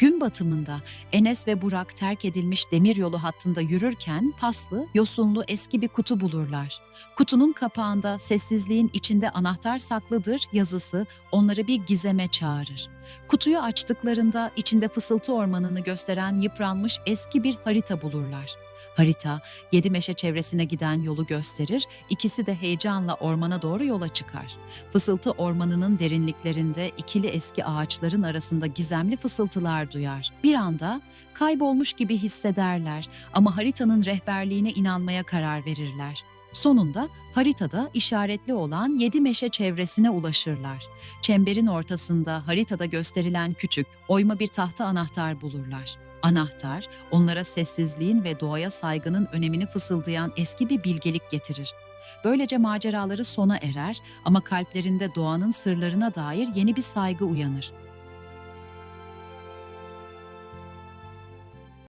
Gün batımında Enes ve Burak terk edilmiş demiryolu hattında yürürken paslı, yosunlu eski bir kutu bulurlar. Kutunun kapağında sessizliğin içinde anahtar saklıdır yazısı onları bir gizeme çağırır. Kutuyu açtıklarında içinde fısıltı ormanını gösteren yıpranmış eski bir harita bulurlar. Harita, yedi meşe çevresine giden yolu gösterir, ikisi de heyecanla ormana doğru yola çıkar. Fısıltı ormanının derinliklerinde ikili eski ağaçların arasında gizemli fısıltılar duyar. Bir anda kaybolmuş gibi hissederler ama haritanın rehberliğine inanmaya karar verirler. Sonunda haritada işaretli olan yedi meşe çevresine ulaşırlar. Çemberin ortasında haritada gösterilen küçük, oyma bir tahta anahtar bulurlar. Anahtar, onlara sessizliğin ve doğaya saygının önemini fısıldayan eski bir bilgelik getirir. Böylece maceraları sona erer ama kalplerinde doğanın sırlarına dair yeni bir saygı uyanır.